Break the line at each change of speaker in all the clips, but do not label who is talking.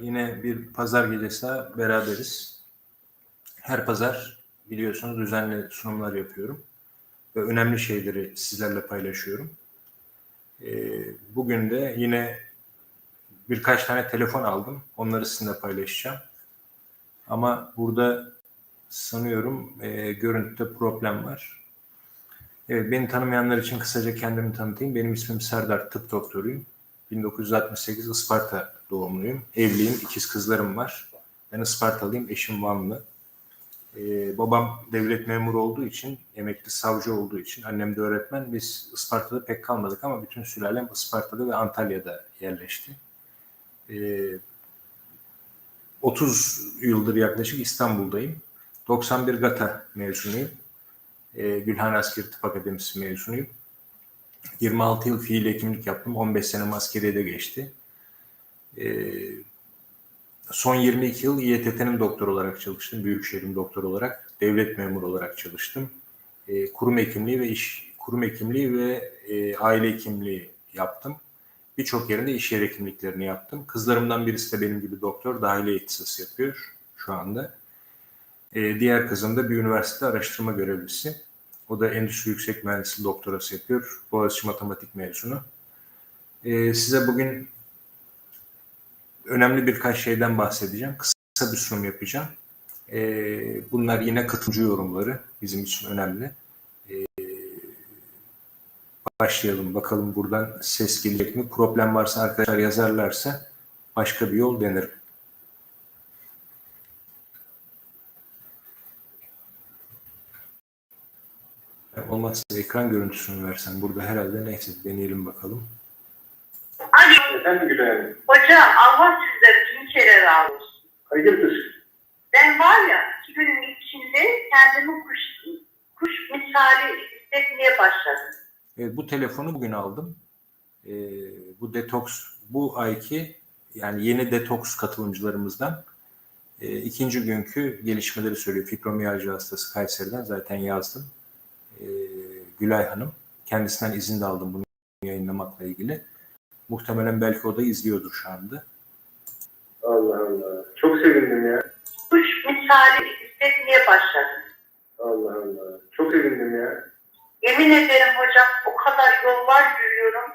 Yine bir pazar gecesi beraberiz. Her pazar biliyorsunuz düzenli sunumlar yapıyorum. Ve önemli şeyleri sizlerle paylaşıyorum. Ee, Bugün de yine birkaç tane telefon aldım. Onları sizinle paylaşacağım. Ama burada sanıyorum e, görüntüde problem var. Evet, beni tanımayanlar için kısaca kendimi tanıtayım. Benim ismim Serdar, tıp doktoruyum. 1968 Isparta doğumluyum. Evliyim, ikiz kızlarım var. Ben Ispartalıyım, eşim Vanlı. Ee, babam devlet memuru olduğu için, emekli savcı olduğu için, annem de öğretmen. Biz Isparta'da pek kalmadık ama bütün sülalem Isparta'da ve Antalya'da yerleşti. Ee, 30 yıldır yaklaşık İstanbul'dayım. 91 GATA mezunuyum. Ee, Gülhane Askeri Tıp Akademisi mezunuyum. 26 yıl fiil hekimlik yaptım. 15 sene askeriyede geçti. Ee, son 22 yıl İETT'nin doktor olarak çalıştım. Büyükşehir'in doktor olarak. Devlet memuru olarak çalıştım. Ee, kurum hekimliği ve iş kurum hekimliği ve e, aile hekimliği yaptım. Birçok yerinde iş yer hekimliklerini yaptım. Kızlarımdan birisi de benim gibi doktor. Dahiliye ihtisası yapıyor şu anda. Ee, diğer kızım da bir üniversite araştırma görevlisi. O da endüstri yüksek mühendisliği doktorası yapıyor. Boğaziçi matematik mezunu. Ee, size bugün önemli birkaç şeyden bahsedeceğim. Kısa bir sunum yapacağım. Ee, bunlar yine katılımcı yorumları. Bizim için önemli. Ee, başlayalım. Bakalım buradan ses gelecek mi? Problem varsa arkadaşlar yazarlarsa başka bir yol denerim. Olmazsa ekran görüntüsünü versen burada herhalde neyse deneyelim bakalım.
Alo,
Efendim Gülay Hanım.
hocam Allah sizden bin kere razı olsun.
Hayırdır?
Ben var ya iki günün içinde kendimi kuş, kuş misali hissetmeye başladım.
Evet, bu telefonu bugün aldım. Ee, bu detoks, bu ayki yani yeni detoks katılımcılarımızdan e, ikinci günkü gelişmeleri söylüyor. Fibromiyalji hastası Kayseri'den zaten yazdım. Ee, Gülay Hanım. Kendisinden izin de aldım bunu yayınlamakla ilgili. Muhtemelen belki o da izliyordur şu anda.
Allah Allah. Çok sevindim ya.
Kuş misali hissetmeye başladım.
Allah Allah. Çok sevindim ya.
Yemin ederim hocam o kadar yollar yürüyorum.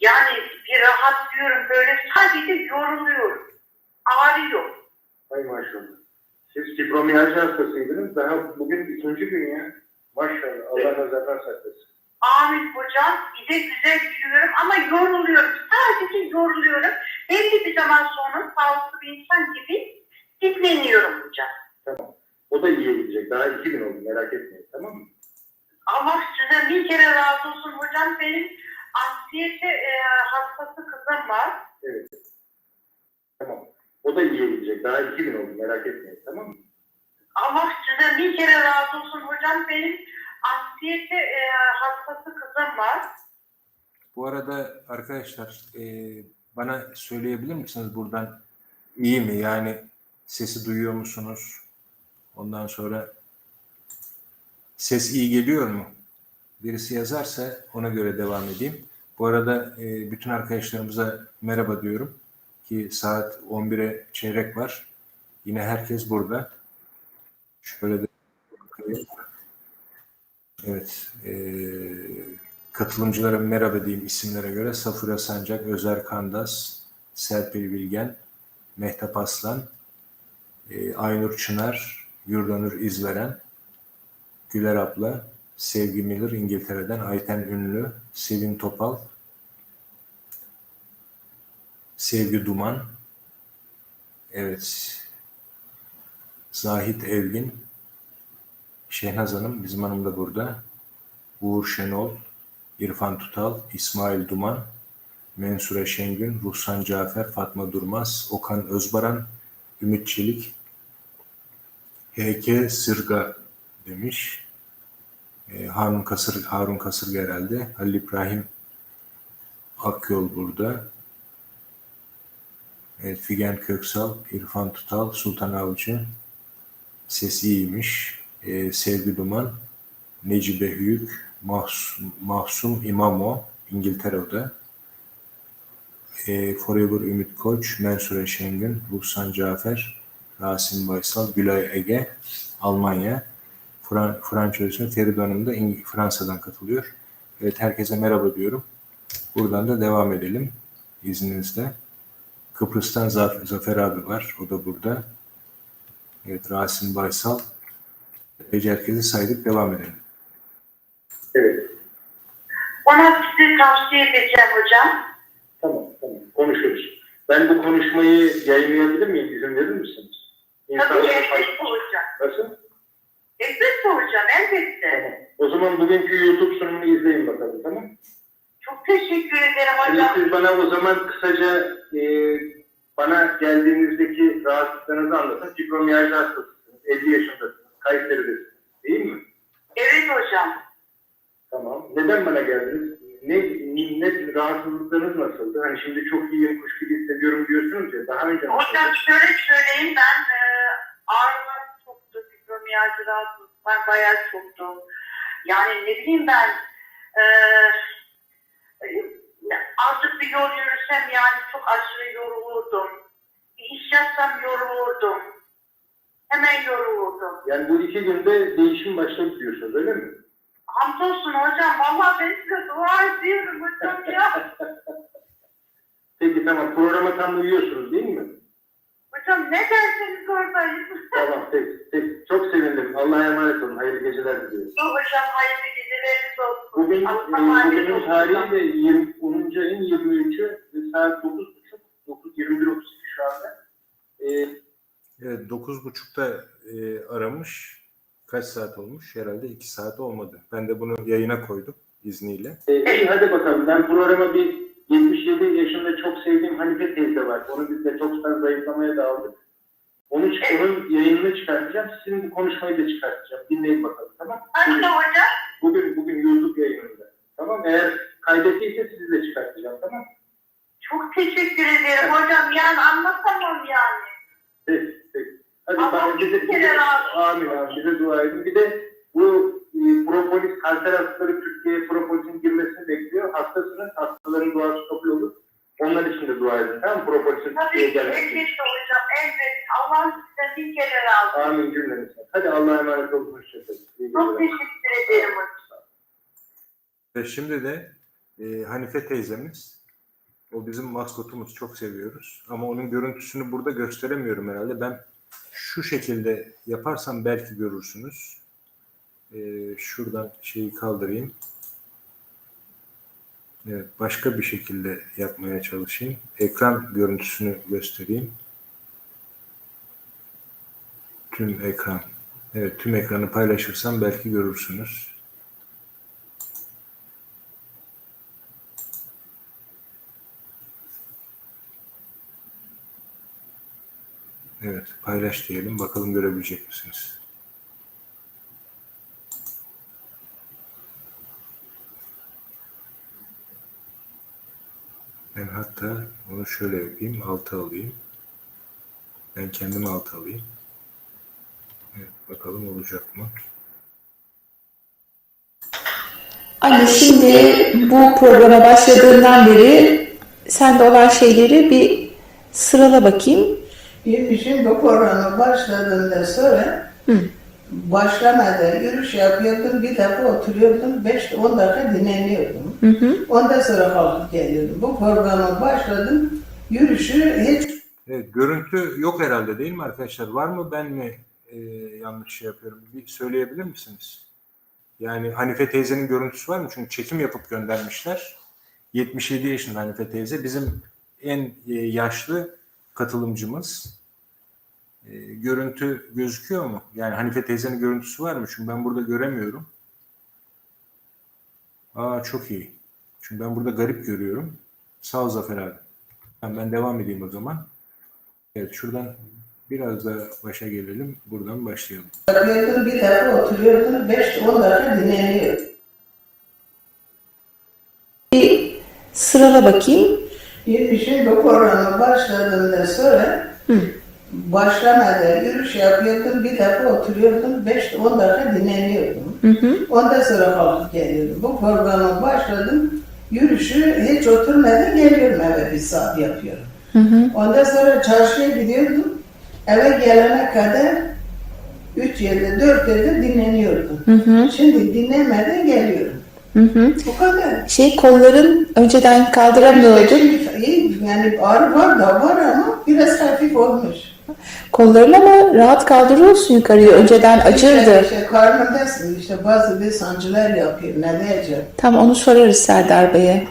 Yani bir rahatlıyorum böyle sadece yoruluyorum. Ağrıyor.
Hay maşallah. Siz fibromiyalji hastasıydınız. Daha bugün ikinci gün ya. Maşallah. Allah nazardan saklasın.
Amin hocam. Bir de güzel yürüyorum ama yoruluyorum. Sadece yoruluyorum. Belli bir zaman sonra sağlıklı bir insan gibi dinleniyorum hocam.
Tamam. O da iyiye gidecek. Daha iki gün oldu. Merak etmeyin. Tamam mı?
Allah size bir kere razı olsun hocam. Benim anksiyete e, hastası kızım var.
Evet. Tamam. O da iyiye gidecek. Daha iki gün oldu. Merak etmeyin. Tamam mı?
Allah size bir kere razı olsun hocam. Benim anksiyete e, hastası kızım var.
Bu arada arkadaşlar e, bana söyleyebilir misiniz buradan iyi mi? Yani sesi duyuyor musunuz? Ondan sonra ses iyi geliyor mu? Birisi yazarsa ona göre devam edeyim. Bu arada e, bütün arkadaşlarımıza merhaba diyorum ki saat 11'e çeyrek var. Yine herkes burada. Şöyle de bakayım. Evet. E, katılımcılara merhaba diyeyim isimlere göre. Safura Sancak, Özer Kandas, Serpil Bilgen, Mehtap Aslan, e, Aynur Çınar, Yurdanur İzveren, Güler Abla, Sevgi Miller İngiltere'den, Ayten Ünlü, Selin Topal, Sevgi Duman, evet, Zahit Evgin, Şehnaz Hanım, bizim hanım da burada, Uğur Şenol, İrfan Tutal, İsmail Duman, Mensure Şengün, Ruhsan Cafer, Fatma Durmaz, Okan Özbaran, Ümit Çelik, HK Sırga demiş. E, Harun Kasır Harun Kasırga herhalde. Halil İbrahim Akyol burada. Evet, Figen Köksal, İrfan Tutal, Sultan Avcı. Sesi iyiymiş. E, Sevgi Duman, Necibe Hüyük, Mahsum, Mahsum İmamo, İngiltere'de. e, Forever Ümit Koç, Mensure Şengün, Ruhsan Cafer, Rasim Baysal, Gülay Ege, Almanya, Fran Fransa ise Feride Hanım da Fransa'dan katılıyor. Evet herkese merhaba diyorum. Buradan da devam edelim izninizle. Kıbrıs'tan Zaf- Zafer abi var. O da burada. Evet Rasim Baysal. Epeyce herkesi saydık devam edelim.
Evet.
Ona sizi tavsiye edeceğim hocam.
Tamam, tamam. Konuşuruz. Ben bu konuşmayı yayınlayabilir miyim? İzin verir misiniz?
Tabii
İnsanlara
elbette hocam.
Nasıl?
Elbette hocam, elbette.
Tamam. O zaman bugünkü YouTube sunumunu izleyin bakalım, tamam
Çok teşekkür ederim
Şimdi
hocam.
siz bana o zaman kısaca e, bana geldiğinizdeki rahatsızlığınızı anlatın. Fibromiyalji hastasısınız, 50 yaşındasınız, Kayseri'desiniz, değil mi?
Evet hocam.
Tamam. Neden bana geldiniz? Ne, ne rahatsızlıklarınız nasıldı? Hani şimdi çok iyiyim, kuş gibi hissediyorum diyorsunuz ya. Daha önce?
Hocam şöyle söyleyeyim ben e, ağrılar çoktu, fibromiyalji rahatsızlıklar bayağı çoktu. Yani ne bileyim ben e, e, azıcık bir yol yürüsem yani çok aşırı yorulurdum. Bir iş yapsam yorulurdum. Hemen yorulurdum.
Yani bu iki günde değişim başladı diyorsunuz öyle mi?
Hamdolsun hocam. Vallahi ben size dua ediyorum hocam ya.
Peki tamam programa tam uyuyorsunuz değil mi?
hocam ne derseniz oradayım.
Tamam peki, peki. Çok sevindim. Allah'a emanet olun. Hayırlı geceler diliyorum.
hocam hayırlı geceleriniz olsun.
Bugün, e, bugünün tarihi de 20, 10. ayın 23'ü ve saat 9.30, 9, 21.32 şu anda. E,
Evet 9.30'da e, aramış. Kaç saat olmuş? Herhalde 2 saat olmadı. Ben de bunu yayına koydum izniyle.
e, hadi bakalım. Ben programa bir 77 yaşında çok sevdiğim Hanife teyze var. Onu biz de çoktan zayıflamaya da aldık. Onu, onun yayınını çıkartacağım. Sizin bu konuşmayı da çıkartacağım. Dinleyin bakalım tamam
Hadi
Bugün,
hocam.
bugün, bugün YouTube yayınında. Tamam Eğer kaydettiyse sizi de çıkartacağım tamam
Çok teşekkür ederim hocam. Yani anlatamam yani.
Peki. Hadi
Allah olsun.
amin bize dua edin. Bir de bu e, propolis, kanser hastaları Türkiye'ye propolisin girmesini bekliyor. Hastasınız, hastaların duası kabul olur. Onlar için de dua edin. Tamam? Propolisin
Tabii
Türkiye'ye
ki
gelmesi.
elbette hocam. Elbette. Allah'ın size bin kere razı olsun.
Amin cümlemizden. Hadi Allah'a emanet olun. Hoşçakalın.
Çok teşekkür ederim hocam.
Ve şimdi de e, Hanife teyzemiz. O bizim maskotumuz. Çok seviyoruz. Ama onun görüntüsünü burada gösteremiyorum herhalde. Ben şu şekilde yaparsam belki görürsünüz. E, şuradan şeyi kaldırayım. Evet, başka bir şekilde yapmaya çalışayım. Ekran görüntüsünü göstereyim. Tüm ekran. Evet, tüm ekranı paylaşırsam belki görürsünüz. Evet, paylaş diyelim. Bakalım görebilecek misiniz? Ben hatta onu şöyle yapayım. Altı alayım. Ben kendim altı alayım. Evet, bakalım olacak mı?
Anne şimdi bu programa başladığından beri sende olan şeyleri bir sırala bakayım.
Bir şimdi bu programa başladığında sonra başlamadan yürüyüş yapıyordum, bir defa oturuyordum, 5-10 dakika dinleniyordum.
Hı hı.
Ondan sonra kalkıp geliyordum. Bu programa başladım, yürüyüşü hiç
Evet, görüntü yok herhalde değil mi arkadaşlar? Var mı ben mi e, yanlış şey yapıyorum? Bir söyleyebilir misiniz? Yani Hanife teyzenin görüntüsü var mı? Çünkü çekim yapıp göndermişler. 77 yaşında Hanife teyze. Bizim en e, yaşlı katılımcımız. E, görüntü gözüküyor mu? Yani Hanife teyzenin görüntüsü var mı? Çünkü ben burada göremiyorum. Aa çok iyi. Çünkü ben burada garip görüyorum. Sağ ol Zafer abi. Ben, ben devam edeyim o zaman. Evet şuradan biraz da başa gelelim. Buradan başlayalım.
yapıyordum, bir defa oturuyordum, 5-10 dakika dinleniyordum.
Bir sırala bakayım.
Bir şimdi bu programa başladığında sonra başlamadan yürüyüş yapıyordum, bir defa oturuyordum, 5-10 dakika dinleniyordum.
Hı hı.
Ondan sonra kalkıp geliyordum. Bu programa başladım, Yürüyüşü hiç oturmadan geliyorum eve bir saat yapıyorum.
Hı hı.
Ondan sonra çarşıya gidiyordum. Eve gelene kadar 3 yılda 4 yılda dinleniyordum.
Hı hı.
Şimdi dinlemeden geliyorum.
Hı hı.
Bu kadar.
Şey kolların önceden kaldıramıyordun.
Şimdi yani ağrı var da var ama biraz hafif olmuş.
Kollarını ama rahat kaldırıyorsun yukarıya. Önceden acırdı.
İşte, işte karnımdasın işte bazı bir sancılar yapıyor. Ne diyeceğim?
Tam onu sorarız Serdar Bey'e.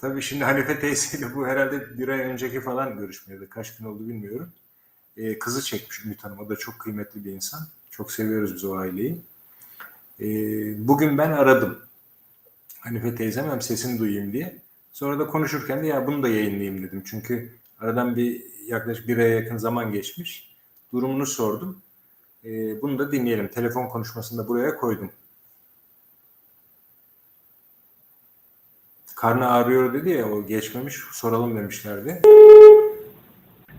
Tabii şimdi Hanife teyzeyle bu herhalde bir ay önceki falan görüşmeydi. Kaç gün oldu bilmiyorum. Ee, kızı çekmiş Ümit Hanım. O da çok kıymetli bir insan. Çok seviyoruz biz o aileyi. Ee, bugün ben aradım. Hanife teyzem hem sesini duyayım diye. Sonra da konuşurken de ya bunu da yayınlayayım dedim. Çünkü aradan bir yaklaşık bir aya yakın zaman geçmiş. Durumunu sordum. Ee, bunu da dinleyelim. Telefon konuşmasını da buraya koydum. Karnı ağrıyor dedi ya o geçmemiş soralım demişlerdi.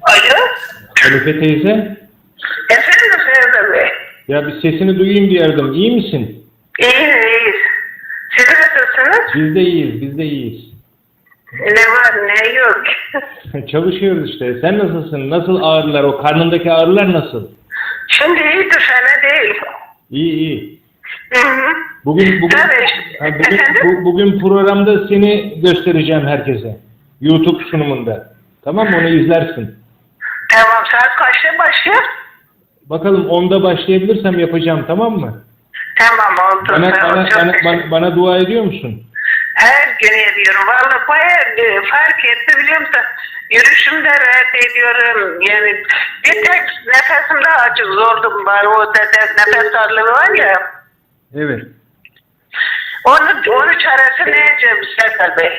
Alo.
Hanife teyze,
Efendim Serdar Bey.
ya bir sesini duyayım diye aradım. İyi misin?
Siz nasılsınız?
Biz de iyiyiz, biz de iyiyiz.
Ne var ne yok.
Çalışıyoruz işte. Sen nasılsın? Nasıl ağrılar? O karnındaki ağrılar nasıl?
Şimdi iyidir fena değil.
İyi iyi.
Hı hı.
Bugün bugün
Tabii.
Ha, bugün,
Efendim?
bu- bugün programda seni göstereceğim herkese. YouTube sunumunda. Tamam mı? Onu izlersin.
Tamam saat kaçta başlıyor?
Bakalım onda başlayabilirsem yapacağım tamam mı?
Tamam oldu.
Bana, bana,
çok
bana, bana, bana dua ediyor musun?
Her gün ediyorum. Vallahi bayağı fark etti biliyor musun? Yürüyüşümde rahat ediyorum. Yani bir tek nefesimde acı zordum var. O nefes, nefes darlığı var ya.
Evet.
Onu, onu çaresi ne diyeceğim Serdar Bey?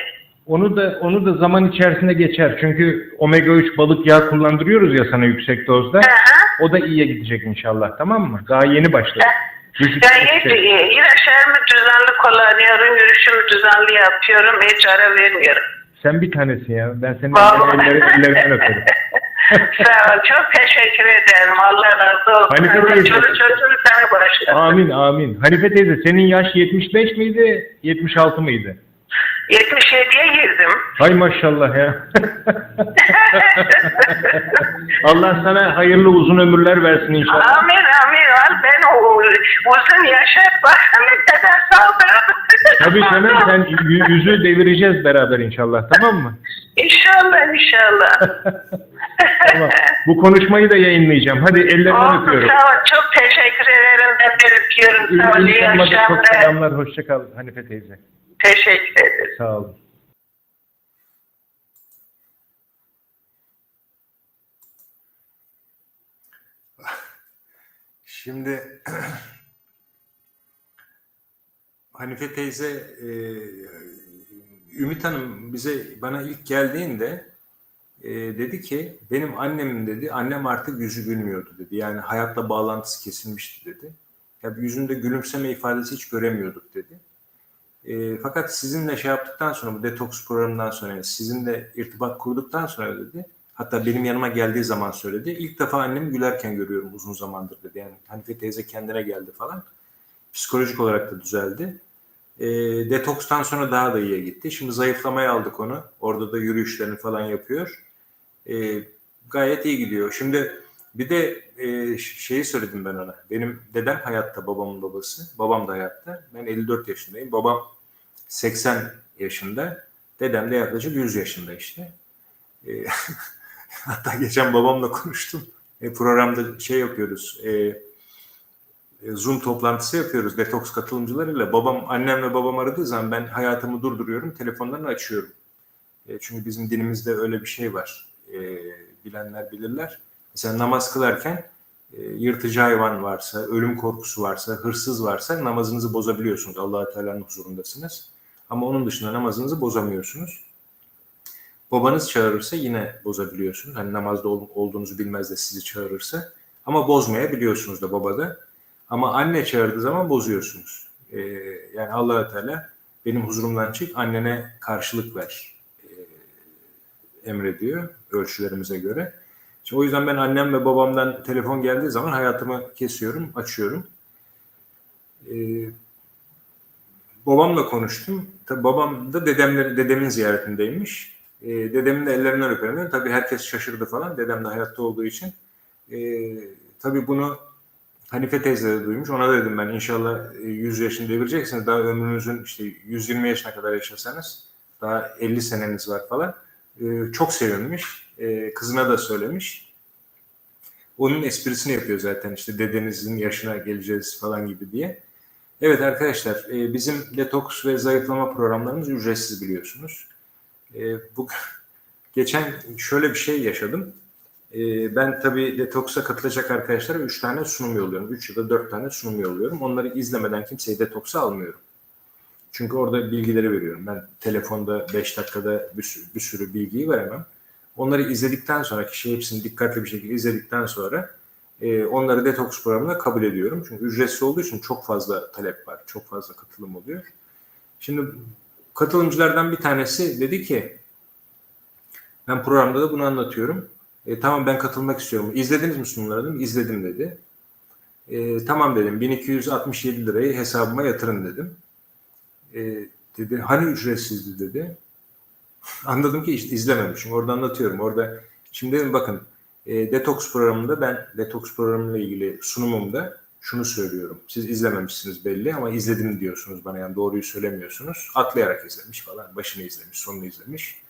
Onu da onu da zaman içerisinde geçer. Çünkü omega 3 balık yağı kullandırıyoruz ya sana yüksek dozda.
Hı.
O da iyiye gidecek inşallah tamam mı? Daha yeni başladı. Vücut
Ben hiç
şey-
ilaçlarımı düzenli kullanıyorum, yürüyüşümü düzenli yapıyorum, hiç ara vermiyorum.
Sen bir tanesin ya. Ben senin ellerinden öperim.
Sağ ol, çok teşekkür ederim. Allah razı olsun.
Hanife teyze.
Çocuğunu sana bağışlasın.
amin amin. Hanife teyze senin yaş 75 miydi 76 mıydı?
77'ye girdim.
Hay maşallah ya. Allah sana hayırlı uzun ömürler versin inşallah.
Amin amin. Al ben uzun yaşat bak ne kadar saldırdım.
Tabii canım sen yü- yüzü devireceğiz beraber inşallah tamam mı?
İnşallah inşallah.
Tamam. Bu konuşmayı da yayınlayacağım. Hadi ellerinden
Oldu,
öpüyorum.
sağ ol. Çok teşekkür ederim. Ben de öpüyorum. Sağ ol. İyi
İlk çok
akşamlar.
selamlar. Hoşça kal Hanife teyze.
Teşekkür ederim.
Sağ olun.
Şimdi Hanife teyze e, Ümit Hanım bize bana ilk geldiğinde e, dedi ki benim annemin dedi annem artık yüzü gülmüyordu dedi. Yani hayatla bağlantısı kesilmişti dedi. Ya yüzünde gülümseme ifadesi hiç göremiyorduk dedi. E, fakat sizinle şey yaptıktan sonra bu detoks programından sonra yani sizinle irtibat kurduktan sonra dedi hatta benim yanıma geldiği zaman söyledi. İlk defa annemi gülerken görüyorum uzun zamandır dedi. Yani Hanife teyze kendine geldi falan. Psikolojik olarak da düzeldi. E, detokstan sonra daha da iyiye gitti. Şimdi zayıflamaya aldık onu. Orada da yürüyüşlerini falan yapıyor. E, gayet iyi gidiyor. Şimdi bir de e, şeyi söyledim ben ona. Benim dedem hayatta, babamın babası. Babam da hayatta. Ben 54 yaşındayım. Babam 80 yaşında. Dedem de yaklaşık 100 yaşında işte. E, hatta geçen babamla konuştum. E, programda şey yapıyoruz. E, e, Zoom toplantısı yapıyoruz detoks katılımcılarıyla. Babam, annem ve babam aradığı zaman ben hayatımı durduruyorum, telefonlarını açıyorum. E, çünkü bizim dinimizde öyle bir şey var. E, bilenler bilirler. Mesela namaz kılarken e, yırtıcı hayvan varsa, ölüm korkusu varsa, hırsız varsa namazınızı bozabiliyorsunuz. allah Teala'nın huzurundasınız. Ama onun dışında namazınızı bozamıyorsunuz. Babanız çağırırsa yine bozabiliyorsunuz. Hani namazda ol- olduğunuzu bilmez de sizi çağırırsa. Ama bozmayabiliyorsunuz da babada. Ama anne çağırdığı zaman bozuyorsunuz. Ee, yani allah Teala benim huzurumdan çık, annene karşılık ver e, emrediyor ölçülerimize göre. Şimdi o yüzden ben annem ve babamdan telefon geldiği zaman hayatımı kesiyorum, açıyorum. Ee, babamla konuştum. Tabii babam da dedemle, dedemin ziyaretindeymiş. E, dedemin de ellerinden öperim. Tabii herkes şaşırdı falan. Dedem de hayatta olduğu için. E, tabii bunu Hanife teyze de duymuş. Ona da dedim ben inşallah e, 100 yaşını devireceksiniz. Daha ömrünüzün işte 120 yaşına kadar yaşasanız daha 50 seneniz var falan. E, çok sevinmiş. E, kızına da söylemiş. Onun esprisini yapıyor zaten işte dedenizin yaşına geleceğiz falan gibi diye. Evet arkadaşlar e, bizim detoks ve zayıflama programlarımız ücretsiz biliyorsunuz. E, bu geçen şöyle bir şey yaşadım. E, ben tabii detoksa katılacak arkadaşlara 3 tane sunum yolluyorum. 3 ya da 4 tane sunum yolluyorum. Onları izlemeden kimseyi detoksa almıyorum. Çünkü orada bilgileri veriyorum. Ben telefonda 5 dakikada bir sürü, bir sürü bilgiyi veremem. Onları izledikten sonra, kişi hepsini dikkatli bir şekilde izledikten sonra e, onları detoks programına kabul ediyorum. Çünkü ücretsiz olduğu için çok fazla talep var, çok fazla katılım oluyor. Şimdi katılımcılardan bir tanesi dedi ki, ben programda da bunu anlatıyorum. E, tamam ben katılmak istiyorum. İzlediniz mi sunumları dedim. İzledim dedi. E, tamam dedim. 1267 lirayı hesabıma yatırın dedim. E, dedi hani ücretsizdi dedi. Anladım ki işte izlememişim. Orada anlatıyorum. Orada şimdi dedim bakın e, detoks programında ben detoks programıyla ilgili sunumumda şunu söylüyorum. Siz izlememişsiniz belli ama izledim diyorsunuz bana yani doğruyu söylemiyorsunuz. Atlayarak izlemiş falan. Başını izlemiş, sonunu izlemiş.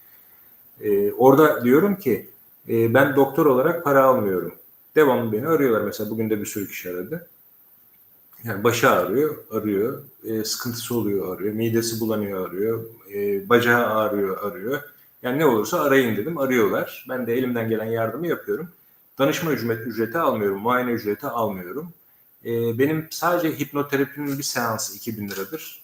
E, orada diyorum ki e, ben doktor olarak para almıyorum. Devamlı beni arıyorlar. Mesela bugün de bir sürü kişi aradı. Yani başı ağrıyor, arıyor. E, sıkıntısı oluyor, arıyor. Midesi bulanıyor, arıyor. E, bacağı ağrıyor, arıyor. Yani ne olursa arayın dedim. Arıyorlar. Ben de elimden gelen yardımı yapıyorum. Danışma ücret, ücreti almıyorum. Muayene ücreti almıyorum. E, benim sadece hipnoterapinin bir seansı 2000 liradır.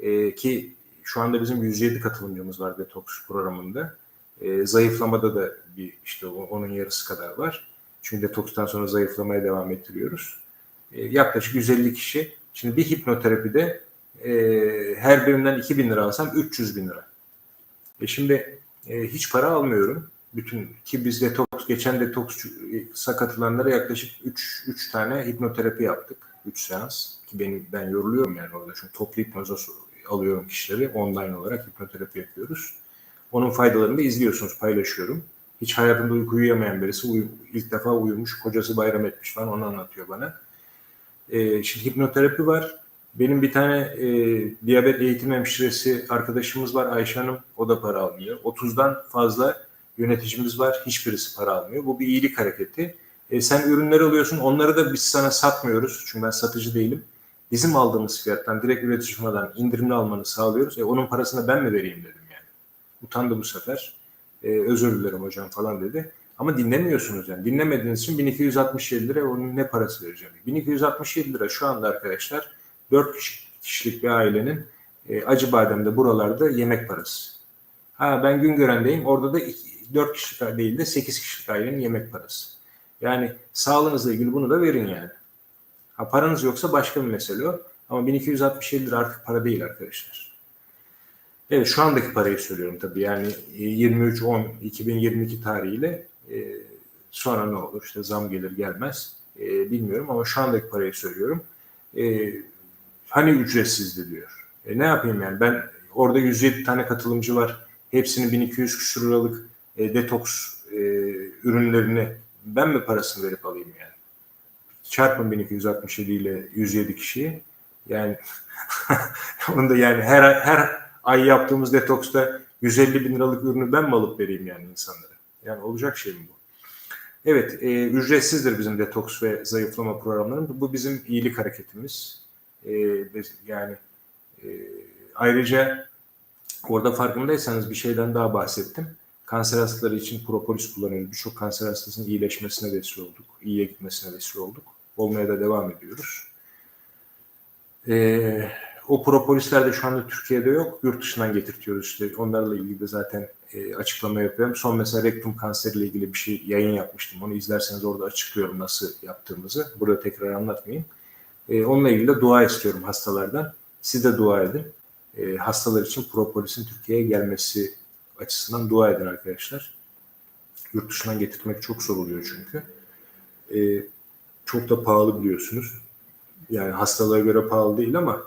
E, ki şu anda bizim 107 katılımcımız var detoks programında. E, zayıflamada da bir işte onun yarısı kadar var. Çünkü detokstan sonra zayıflamaya devam ettiriyoruz. E, yaklaşık 150 kişi. Şimdi bir hipnoterapide e, her birinden 2000 lira alsam 300 bin lira. E şimdi e, hiç para almıyorum. Bütün ki biz detoks geçen detoksa katılanlara yaklaşık 3 3 tane hipnoterapi yaptık. 3 seans ki benim ben yoruluyorum yani orada çünkü toplu hipnoza alıyorum kişileri online olarak hipnoterapi yapıyoruz. Onun faydalarını da izliyorsunuz, paylaşıyorum. Hiç hayatında uyku uyuyamayan birisi uyu- ilk defa uyumuş, kocası bayram etmiş falan onu anlatıyor bana. E, şimdi hipnoterapi var. Benim bir tane e, diyabet eğitim hemşiresi arkadaşımız var Ayşe Hanım. O da para almıyor. 30'dan fazla yöneticimiz var. Hiçbirisi para almıyor. Bu bir iyilik hareketi. E, sen ürünleri alıyorsun. Onları da biz sana satmıyoruz. Çünkü ben satıcı değilim. Bizim aldığımız fiyattan direkt üretici indirimli almanı sağlıyoruz. E, onun parasını ben mi vereyim dedim yani. Utandı bu sefer. E, özür dilerim hocam falan dedi. Ama dinlemiyorsunuz yani. Dinlemediğiniz için 1267 lira onun ne parası vereceğim? 1267 lira şu anda arkadaşlar 4 kişilik bir ailenin e, Acıbadem'de buralarda yemek parası. Ha ben Güngören'deyim. Orada da 4 kişilik değil de 8 kişilik ailenin yemek parası. Yani sağlığınızla ilgili bunu da verin yani. Ha paranız yoksa başka bir mesele o. Ama 1267 lira artık para değil arkadaşlar. Evet şu andaki parayı söylüyorum tabii. Yani e, 23-10-2022 tarihiyle e, sonra ne olur? İşte zam gelir gelmez. E, bilmiyorum ama şu andaki parayı söylüyorum. E, hani ücretsizdi diyor. E, ne yapayım yani ben orada 107 tane katılımcı var. Hepsinin 1200 küsur liralık e, detoks e, ürünlerini ben mi parasını verip alayım yani? Çarpın 1267 ile 107 kişiyi. Yani onu da yani her her ay yaptığımız detoksta 150 bin liralık ürünü ben mi alıp vereyim yani insanlara? Yani olacak şey mi bu? Evet, e, ücretsizdir bizim detoks ve zayıflama programlarımız. Bu bizim iyilik hareketimiz. E, yani e, ayrıca orada farkındaysanız bir şeyden daha bahsettim. Kanser hastaları için propolis kullanıyoruz. Birçok kanser hastasının iyileşmesine vesile olduk. İyiye gitmesine vesile olduk. Olmaya da devam ediyoruz. E, o propolisler de şu anda Türkiye'de yok. Yurt dışından getirtiyoruz işte. Onlarla ilgili de zaten e, açıklama yapıyorum. Son mesela rektum kanseriyle ilgili bir şey yayın yapmıştım. Onu izlerseniz orada açıklıyorum nasıl yaptığımızı. Burada tekrar anlatmayayım. E, onunla ilgili de dua istiyorum hastalardan. Siz de dua edin. E, hastalar için propolisin Türkiye'ye gelmesi açısından dua edin arkadaşlar. Yurt dışından getirmek çok zor oluyor çünkü. E, çok da pahalı biliyorsunuz. Yani hastalığa göre pahalı değil ama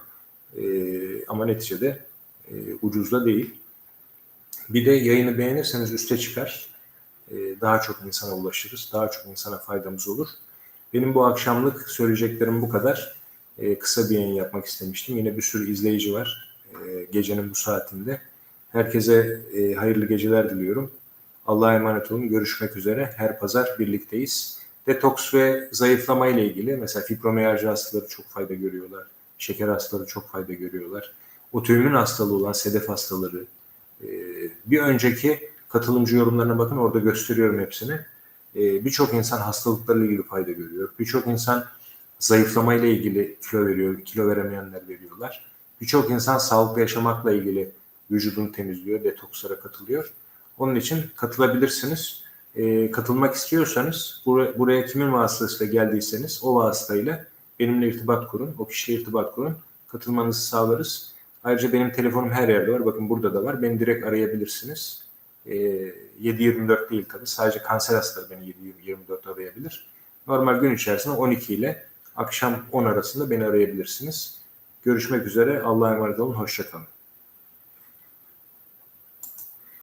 E, ama neticede e, ucuz da değil. Bir de yayını beğenirseniz üste çıkar. E, daha çok insana ulaşırız. Daha çok insana faydamız olur. Benim bu akşamlık söyleyeceklerim bu kadar. E, kısa bir yayın yapmak istemiştim. Yine bir sürü izleyici var e, gecenin bu saatinde. Herkese e, hayırlı geceler diliyorum. Allah'a emanet olun. Görüşmek üzere. Her pazar birlikteyiz. Detoks ve zayıflama ile ilgili mesela fibromiyalji hastaları çok fayda görüyorlar. Şeker hastaları çok fayda görüyorlar. Otoimmün hastalığı olan sedef hastaları. e, bir önceki katılımcı yorumlarına bakın orada gösteriyorum hepsini. E, Birçok insan hastalıklarla ilgili fayda görüyor. Birçok insan zayıflama ile ilgili kilo veriyor, kilo veremeyenler veriyorlar. Birçok insan sağlıklı yaşamakla ilgili vücudunu temizliyor, detokslara katılıyor. Onun için katılabilirsiniz. Ee, katılmak istiyorsanız buraya, buraya kimin vasıtasıyla geldiyseniz o vasıtayla benimle irtibat kurun. O kişiyle irtibat kurun. Katılmanızı sağlarız. Ayrıca benim telefonum her yerde var. Bakın burada da var. Beni direkt arayabilirsiniz. Ee, 7-24 değil tabii. Sadece kanser hastaları beni 7-24 arayabilir. Normal gün içerisinde 12 ile akşam 10 arasında beni arayabilirsiniz. Görüşmek üzere. Allah'a emanet olun. Hoşçakalın.